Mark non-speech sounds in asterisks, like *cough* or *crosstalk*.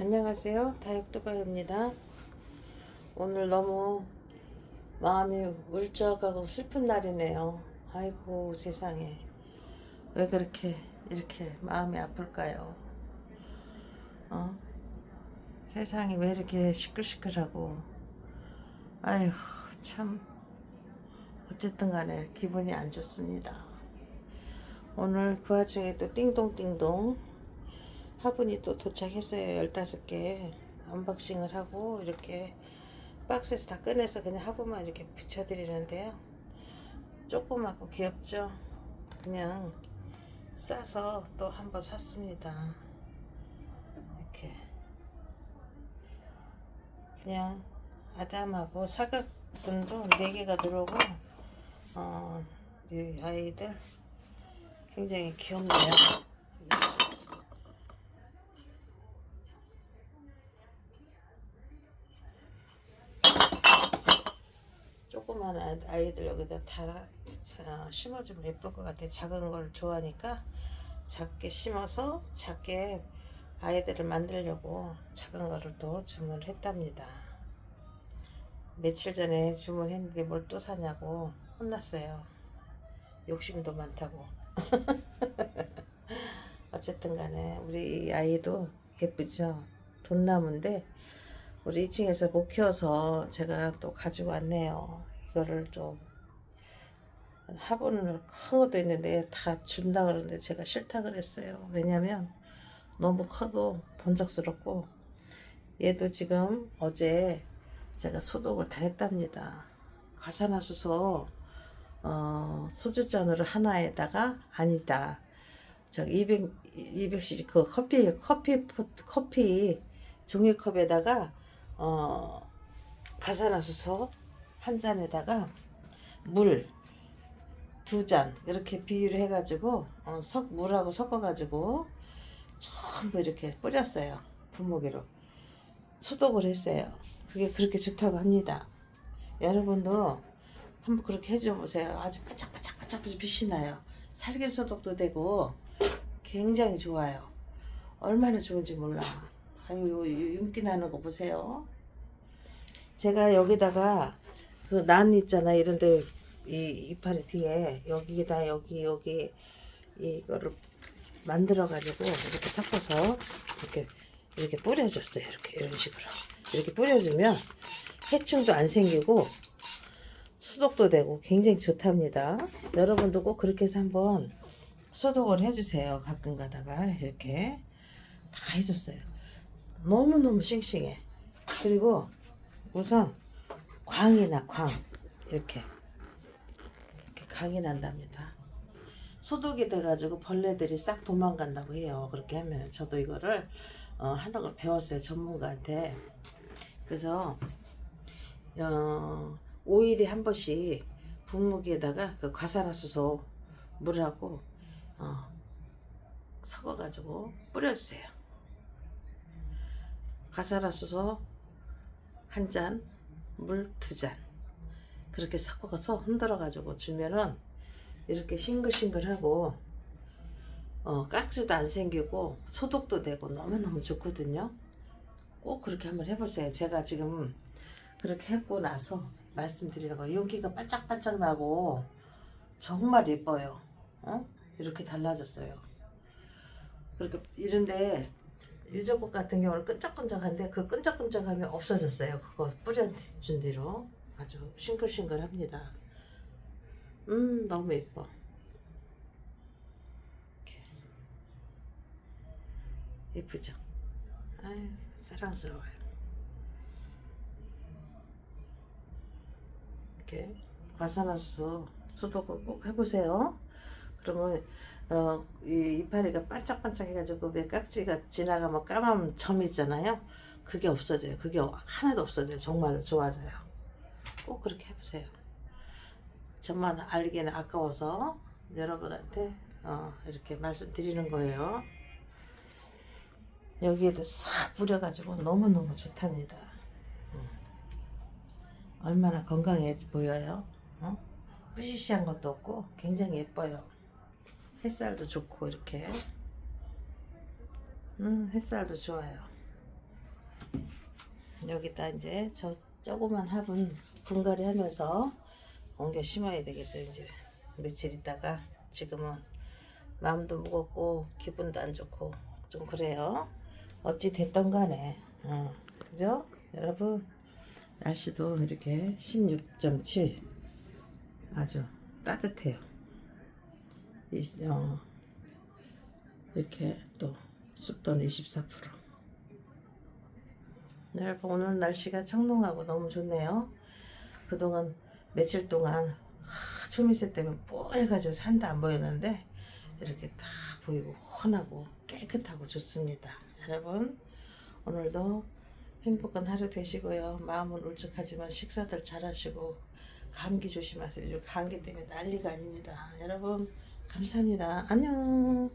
안녕하세요. 다육두바입니다. 오늘 너무 마음이 울적하고 슬픈 날이네요. 아이고 세상에 왜 그렇게 이렇게 마음이 아플까요? 어? 세상이 왜 이렇게 시끌시끌하고 아이고 참 어쨌든 간에 기분이 안 좋습니다. 오늘 그 와중에 또 띵동띵동 화분이 또 도착했어요. 15개 언박싱을 하고 이렇게 박스에서 다 꺼내서 그냥 화분만 이렇게 붙여드리는데요. 조그맣고 귀엽죠? 그냥 싸서 또 한 번 샀습니다. 이렇게 그냥 아담하고 사각분도 4개가 들어오고 어, 이 아이들 굉장히 귀엽네요. 조그만 아- 아이들 여기다 다 자- 심어주면 예쁠 것 같아. 작은 걸 좋아하니까 작게 심어서 작게 아이들을 만들려고 작은 거를 또 주문했답니다. 며칠 전에 주문했는데 뭘 또 사냐고 혼났어요. 욕심도 많다고. *laughs* 어쨌든 간에 우리 이 아이도 예쁘죠? 돈나무인데 우리 2층에서 못 키워서 제가 또 가지고 왔네요. 이거를 좀 화분을 큰 것도 있는데 다 준다 그러는데 제가 싫다 그랬어요. 왜냐면 너무 커도 번쩍스럽고 얘도 지금 어제 제가 소독을 다 했답니다. 과산화수소 어, 소주잔으로 하나에다가 아니다. 저 200, 200cc 그 커피 커피 포- 커피 종이컵에다가 어, 가산화수소 한 잔에다가 물 두 잔 이렇게 비율 해가지고 어, 석 물하고 섞어가지고 전부 이렇게 뿌렸어요 분무기로 소독을 했어요. 그게 그렇게 좋다고 합니다. 여러분도 한번 그렇게 해줘 보세요. 아주 반짝반짝반짝 빛이 나요. 살균 소독도 되고 굉장히 좋아요. 얼마나 좋은지 몰라. 아유 윤기 나는 거 보세요. 제가 여기다가 그 난 있잖아 이런데 이 이파리 뒤에. 여기다 여기 여기. 이거를 만들어 가지고 이렇게 섞어서 이렇게 이렇게 뿌려줬어요 이렇게. 이런 식으로. 이렇게 뿌려주면 해충도 안 생기고 소독도 되고 굉장히 좋답니다. 여러분도 꼭 그렇게 해서 한번 소독을 해주세요 가끔 가다가. 이렇게. 다 해줬어요. 너무너무 싱싱해. 그리고 우선 광이 나 광. 이렇게. 이렇게 강이 난답니다. 소독이 돼가지고 벌레들이 싹 도망간다고 해요. 그렇게 하면 저도 이거를 어, 하는 걸 배웠어요 전문가한테. 그래서 어, 5일에 한 번씩 분무기에다가 그 과산화수소 물하고 어, 섞어가지고 뿌려주세요. 과산화수소 한 잔, 물 두 잔. 그렇게 섞어서 흔들어 가지고 주면은 이렇게 싱글싱글하고 어, 깍지도 안 생기고 소독도 되고 너무너무 좋거든요. 꼭 그렇게 한번 해보세요. 제가 지금 그렇게 했고 나서 말씀드리는 거 윤기가 반짝반짝 나고 정말 예뻐요. 어? 이렇게 달라졌어요. 그렇게 이런데 유저꽃 같은 경우는 끈적끈적한데 그 끈적끈적함이 없어졌어요. 그거 뿌려준 뒤로 아주 싱글싱글합니다. 음 너무 예뻐. 이렇게. 예쁘죠? 아유 사랑스러워요. 이렇게 과산화수소 소독을 꼭 해보세요. 그러면 어, 이 이파리가 반짝반짝 해가지고 왜 깍지가 지나가면 까만 점 있잖아요. 그게 없어져요. 그게 하나도 없어져요. 정말로 좋아져요. 꼭 그렇게 해보세요. 저만 알기에는 아까워서 여러분한테 어, 이렇게 말씀드리는 거예요. 여기에도 싹 뿌려가지고 너무너무 좋답니다. 음. 얼마나 건강해 보여요. 어? 뿌시시한 것도 없고 굉장히 예뻐요. 햇살도 좋고 이렇게 음 햇살도 좋아요 여기다 이제 저 조그만 화분 분갈이 하면서 옮겨 심어야 되겠어요. 이제 며칠 있다가 지금은 마음도 무겁고 기분도 안 좋고 좀 그래요. 어찌 됐던 간에 어, 그죠? 여러분 날씨도 이렇게 16.7 아주 따뜻해요. 이, 어, 이렇게 또 습도는 24%. 여러분 오늘 날씨가 청동하고 너무 좋네요. 그동안 며칠 동안 초미세 때문에 뽀해가지고 산도 안 보였는데 이렇게 딱 보이고 훤하고 깨끗하고 좋습니다. 여러분 오늘도 행복한 하루 되시고요. 마음은 울적하지만 식사들 잘 하시고 감기 조심하세요. 요즘 감기 때문에 난리가 아닙니다. 여러분 감사합니다. 안녕.